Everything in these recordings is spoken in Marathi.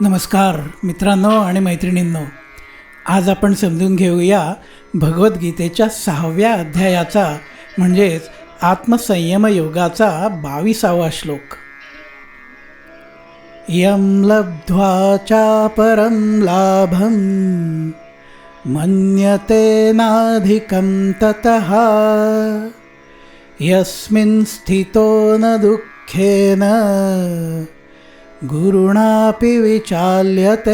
नमस्कार मित्रांनो आणि मैत्रिणींनो. आज आपण समजून घेऊया भगवद्गीतेच्या सहाव्या अध्यायाचा म्हणजेच आत्मसंयम योगाचा बावीसावा श्लोक. यम लब्ध्वाचा परम लाभं मन्यते नाधिकं तत यस्मिन् स्थितो न दुःखेन गुरुणापि विचाल्यते.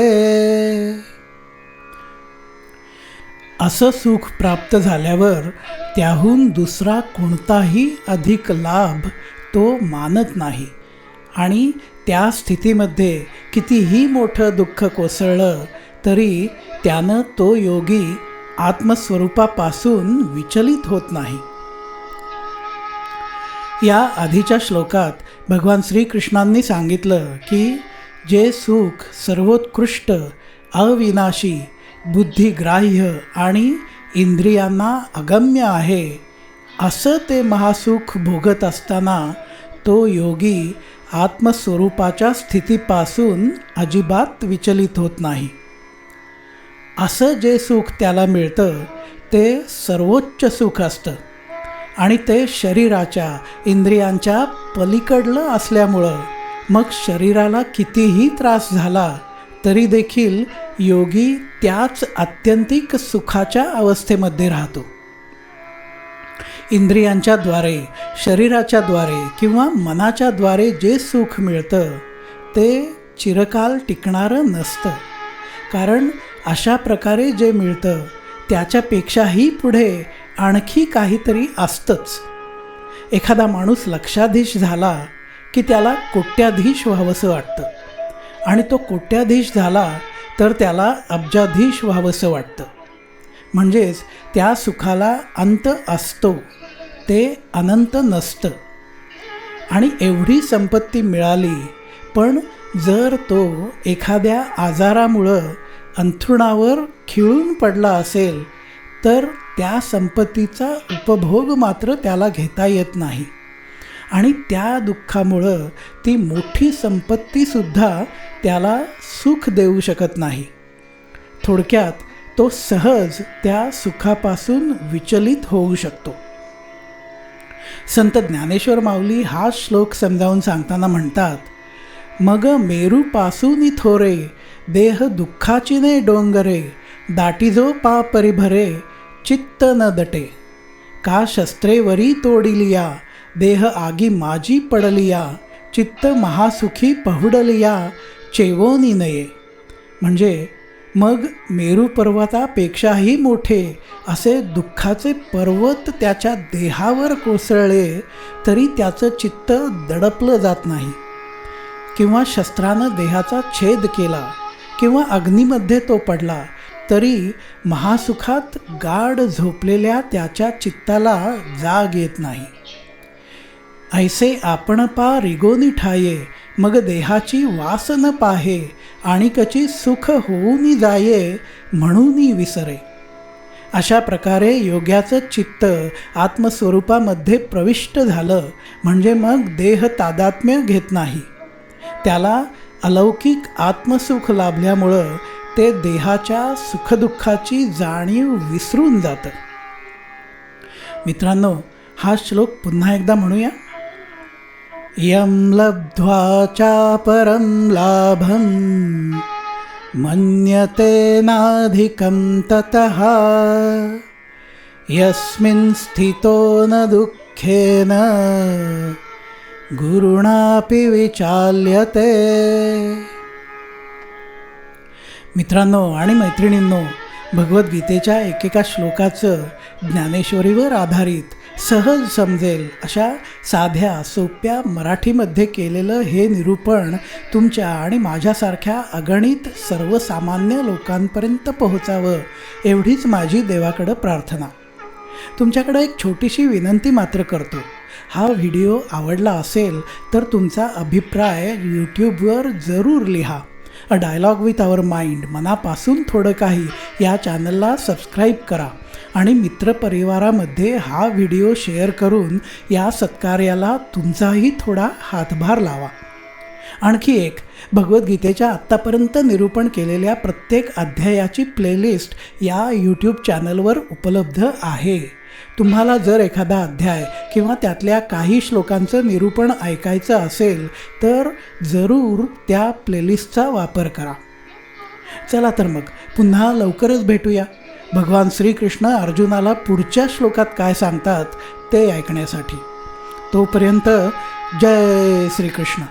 असं सुख प्राप्त झाल्यावर त्याहून दुसरा कोणताही अधिक लाभ तो मानत नाही. आणि त्या स्थितीमध्ये कितीही मोठं दुःख कोसळलं तरी त्यानं तो योगी आत्मस्वरूपापासून विचलित होत नाही. या आधीच्या श्लोकात भगवान श्रीकृष्णांनी सांगितलं की जे सुख सर्वोत्कृष्ट अविनाशी बुद्धिग्राह्य आणि इंद्रियांना अगम्य आहे असं ते महासुख भोगत असताना तो योगी आत्मस्वरूपाच्या स्थितीपासून अजिबात विचलित होत नाही. असं जे सुख त्याला मिळतं ते सर्वोच्च सुख असतं. आणि ते शरीराच्या इंद्रियांच्या पलीकडलं असल्यामुळं. मग शरीराला कितीही त्रास झाला तरी देखील योगी त्याच आत्यंतिक सुखाच्या अवस्थेमध्ये राहतो. इंद्रियांच्या द्वारे शरीराच्या द्वारे किंवा मनाच्या द्वारे जे सुख मिळतं ते चिरकाल टिकणारं नसतं. कारण अशा प्रकारे जे मिळतं त्याच्यापेक्षाही पुढे आणखी काहीतरी असतंच. एखादा माणूस लक्षाधीश झाला की त्याला कोट्याधीश व्हावंसं वाटतं. आणि तो कोट्याधीश झाला तर त्याला अब्जाधीश व्हावंसं वाटतं. म्हणजेच त्या सुखाला अंत असतो ते अनंत नसतं. आणि एवढी संपत्ती मिळाली पण जर तो एखाद्या आजारामुळं अंथरुणावर खिळून पडला असेल तर त्या संपत्तीचा उपभोग मात्र त्याला घेता येत नाही. आणि त्या दुःखामुळं ती मोठी संपत्तीसुद्धा त्याला सुख देऊ शकत नाही. थोडक्यात तो सहज त्या सुखापासून विचलित होऊ शकतो. संत ज्ञानेश्वर माऊली हा श्लोक समजावून सांगताना म्हणतात मग मेरूपासून थोरे देह दुःखाची ने डोंगरे दाटीजो पा परिभरे चित्त न दटे का शस्त्रेवरी तोडिलिया देह आगी माझी पडलिया चित्त महासुखी पहुडलिया चेवोनी नये म्हणजे मग मेरू पर्वतापेक्षाही मोठे असे दुःखाचे पर्वत त्याच्या देहावर कोसळले तरी त्याचं चित्त दडपलं जात नाही. किंवा शस्त्रानं देहाचा छेद केला किंवा अग्नीमध्ये तो पडला तरी महासुखात गाढ झोपलेल्या त्याच्या चित्ताला जाग येत नाही. ऐसे आपण पा रिगोनी ठाये मग देहाची वास न पाहे आणि कची सुख होऊनी जाये म्हणूनही विसरे. अशा प्रकारे योग्याचं चित्त आत्मस्वरूपामध्ये प्रविष्ट झालं म्हणजे मग देह तादात्म्य घेत नाही. त्याला अलौकिक आत्मसुख लाभल्यामुळं ते देहाच्या सुखदुःखाची जाणीव विसरून जातं. मित्रांनो हा श्लोक पुन्हा एकदा म्हणूया. यम लब्ध्वा चापरं लाभं मन्यते नाधिकं ततः यस्मिन् स्थितो न दुःखेन गुरुणापि विचाल्यते। मित्रांनो आणि मैत्रिणींनो भगवद्गीतेच्या एकेका श्लोकाचं ज्ञानेश्वरीवर आधारित सहज समजेल अशा साध्या सोप्या मराठीमध्ये केलेलं हे निरूपण तुमच्या आणि माझ्यासारख्या अगणित सर्वसामान्य लोकांपर्यंत पोहोचावं एवढीच माझी देवाकडं प्रार्थना. तुमच्याकडं एक छोटीशी विनंती मात्र करतो. हा व्हिडिओ आवडला असेल तर तुमचा अभिप्राय यूट्यूबवर जरूर लिहा. A dialogue with our mind मनापासून थोडं काही या चॅनलला सबस्क्राईब करा. आणि मित्रपरिवारामध्ये हा व्हिडिओ शेअर करून या सत्कार्याला तुमचाही थोडा हातभार लावा. आणखी एक भगवद्गीतेच्या आत्तापर्यंत निरूपण केलेल्या प्रत्येक अध्यायाची प्लेलिस्ट या यूट्यूब चॅनलवर उपलब्ध आहे. तुम्हाला जर एखादा अध्याय किंवा त्यातल्या काही श्लोकांचं निरूपण ऐकायचं असेल तर जरूर त्या प्लेलिस्टचा वापर करा. चला तर मग पुन्हा लवकरच भेटूया. भगवान श्रीकृष्ण अर्जुनाला पुढच्या श्लोकात काय सांगतात ते ऐकण्यासाठी. तोपर्यंत जय श्रीकृष्ण.